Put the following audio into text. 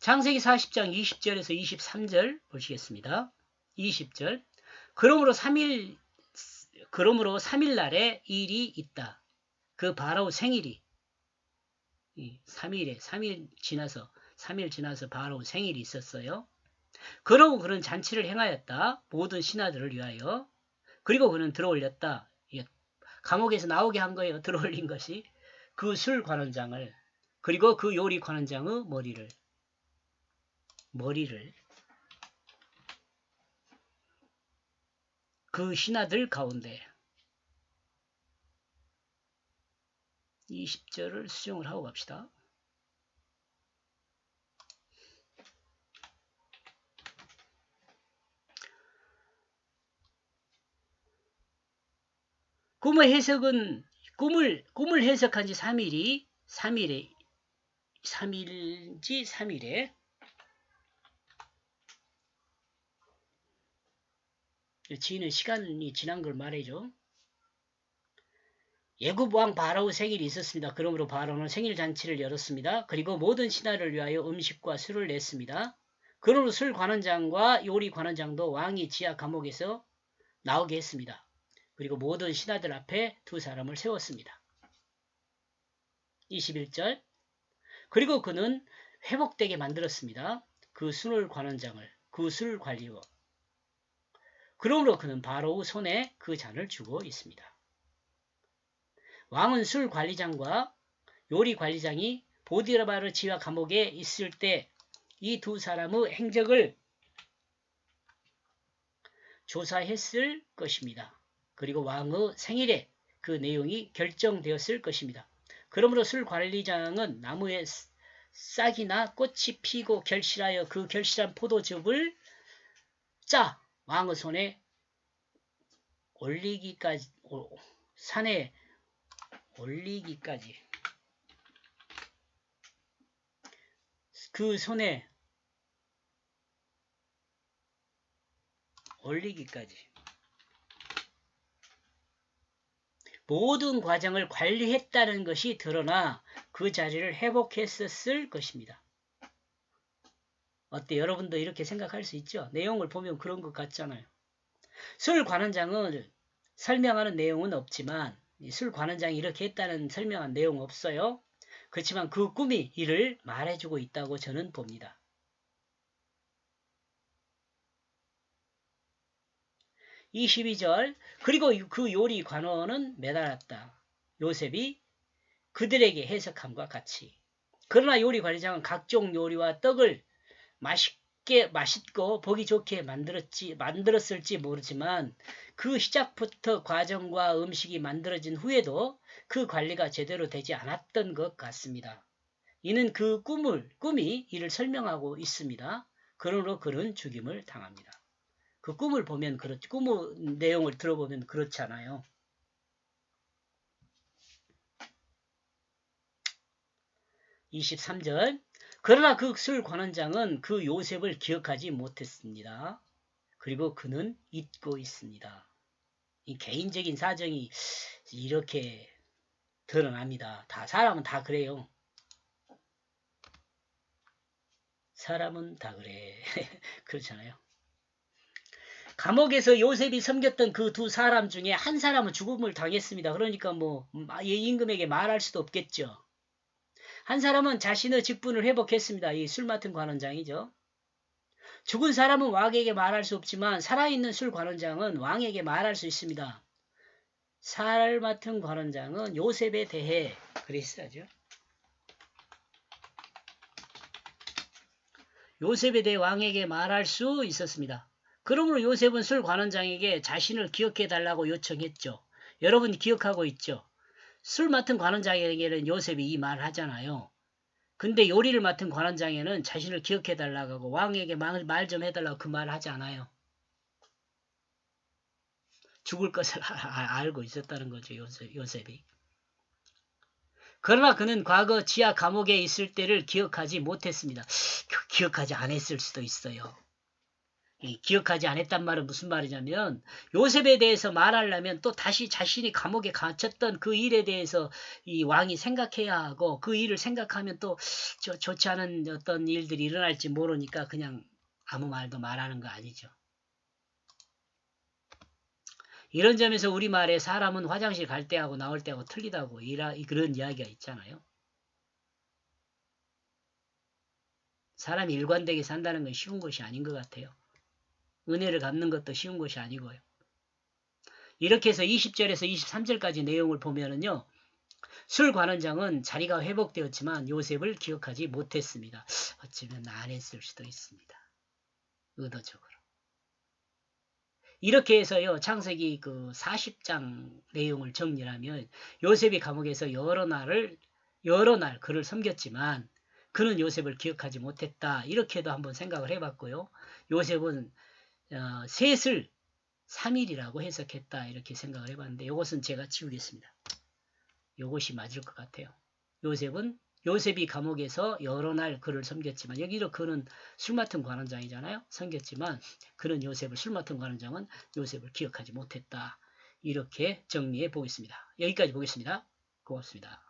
창세기 40장 20절에서 23절 보시겠습니다. 20절. 그러므로 3일 그러므로 3일 날에 일이 있다. 그 바로 생일이 3일에 3일 지나서 3일 지나서 바로 생일이 있었어요. 그러고 그는 잔치를 행하였다. 모든 신하들을 위하여. 그리고 그는 들어올렸다. 감옥에서 나오게 한 거예요. 들어올린 것이. 그 술 관원장을. 그리고 그 요리 관원장의 머리를. 머리를. 그 신하들 가운데. 20절을 수정을 하고 갑시다. 꿈의 해석은 꿈을 꿈을 해석한 지 3일이 3일에 3일인지 3일에 지는 시간이 지난 걸 말해줘. 예굽 왕 바라오 생일이 있었습니다. 그러므로 바라오는 생일 잔치를 열었습니다. 그리고 모든 신하를 위하여 음식과 술을 냈습니다. 그러므로 술 관원장과 요리 관원장도 왕이 지하 감옥에서 나오게 했습니다. 그리고 모든 신하들 앞에 두 사람을 세웠습니다. 21절 그리고 그는 회복되게 만들었습니다. 그 순을 관원장을 그 술 관리원 그러므로 그는 바로 손에 그 잔을 주고 있습니다. 왕은 술 관리장과 요리 관리장이 보디라바르 지하 감옥에 있을 때 이 두 사람의 행적을 조사했을 것입니다. 그리고 왕의 생일에 그 내용이 결정되었을 것입니다. 그러므로 술 관리장은 나무에 싹이나 꽃이 피고 결실하여 그 결실한 포도즙을 짜 왕의 손에 올리기까지 산에 올리기까지 그 손에 올리기까지 모든 과정을 관리했다는 것이 드러나 그 자리를 회복했었을 것입니다. 어때? 여러분도 이렇게 생각할 수 있죠? 내용을 보면 그런 것 같잖아요. 술 관원장은 설명하는 내용은 없지만 술 관원장이 이렇게 했다는 설명한 내용 없어요. 그렇지만 그 꿈이 이를 말해주고 있다고 저는 봅니다. 22절 그리고 그 요리 관원은 매달았다. 요셉이 그들에게 해석함과 같이 그러나 요리 관리장은 각종 요리와 떡을 맛있게 맛있고 보기 좋게 만들었지 만들었을지 모르지만 그 시작부터 과정과 음식이 만들어진 후에도 그 관리가 제대로 되지 않았던 것 같습니다. 이는 그 꿈을 꿈이 이를 설명하고 있습니다. 그러므로 그는 죽임을 당합니다. 그 꿈을 보면 그렇지 꿈의 내용을 들어보면 그렇잖아요. (23절) 그러나 그 술 관원장은 그 요셉을 기억하지 못했습니다. 그리고 그는 잊고 있습니다. 이 개인적인 사정이 이렇게 드러납니다. 다 사람은 다 그래요. 사람은 다 그래. 그렇잖아요. 감옥에서 요셉이 섬겼던 그 두 사람 중에 한 사람은 죽음을 당했습니다. 그러니까 뭐 임금에게 말할 수도 없겠죠. 한 사람은 자신의 직분을 회복했습니다. 이 술 맡은 관원장이죠. 죽은 사람은 왕에게 말할 수 없지만 살아있는 술 관원장은 왕에게 말할 수 있습니다. 살 맡은 관원장은 요셉에 대해 그랬어야죠. 요셉에 대해 왕에게 말할 수 있었습니다. 그러므로 요셉은 술 관원장에게 자신을 기억해 달라고 요청했죠. 여러분 기억하고 있죠? 술 맡은 관원장에게는 요셉이 이 말을 하잖아요. 근데 요리를 맡은 관원장에는 자신을 기억해 달라고 하고 왕에게 말 좀 해달라고 그 말을 하지 않아요. 죽을 것을 알고 있었다는 거죠. 요셉 이. 그러나 그는 과거 지하 감옥에 있을 때를 기억하지 못했습니다. 기억하지 않았을 수도 있어요. 이 기억하지 않았단 말은 무슨 말이냐면 요셉에 대해서 말하려면 또 다시 자신이 감옥에 갇혔던 그 일에 대해서 이 왕이 생각해야 하고 그 일을 생각하면 또 저, 좋지 않은 어떤 일들이 일어날지 모르니까 그냥 아무 말도 말하는 거 아니죠. 이런 점에서 우리말에 사람은 화장실 갈 때하고 나올 때하고 틀리다고 이라, 그런 이야기가 있잖아요. 사람이 일관되게 산다는 건 쉬운 것이 아닌 것 같아요. 은혜를 갚는 것도 쉬운 것이 아니고요. 이렇게 해서 20절에서 23절까지 내용을 보면은요. 술 관원장은 자리가 회복되었지만 요셉을 기억하지 못했습니다. 어쩌면 안 했을 수도 있습니다. 의도적으로. 이렇게 해서요. 창세기 그 40장 내용을 정리하면 요셉이 감옥에서 여러 날을 여러 날 그를 섬겼지만 그는 요셉을 기억하지 못했다. 이렇게도 한번 생각을 해봤고요. 요셉은 어, 셋을 3일이라고 해석했다 이렇게 생각을 해봤는데 이것은 제가 지우겠습니다. 이것이 맞을 것 같아요. 요셉은 요셉이 감옥에서 여러 날 그를 섬겼지만 여기로 그는 술 맡은 관원장이잖아요. 섬겼지만 그는 요셉을 술 맡은 관원장은 요셉을 기억하지 못했다. 이렇게 정리해 보겠습니다. 여기까지 보겠습니다. 고맙습니다.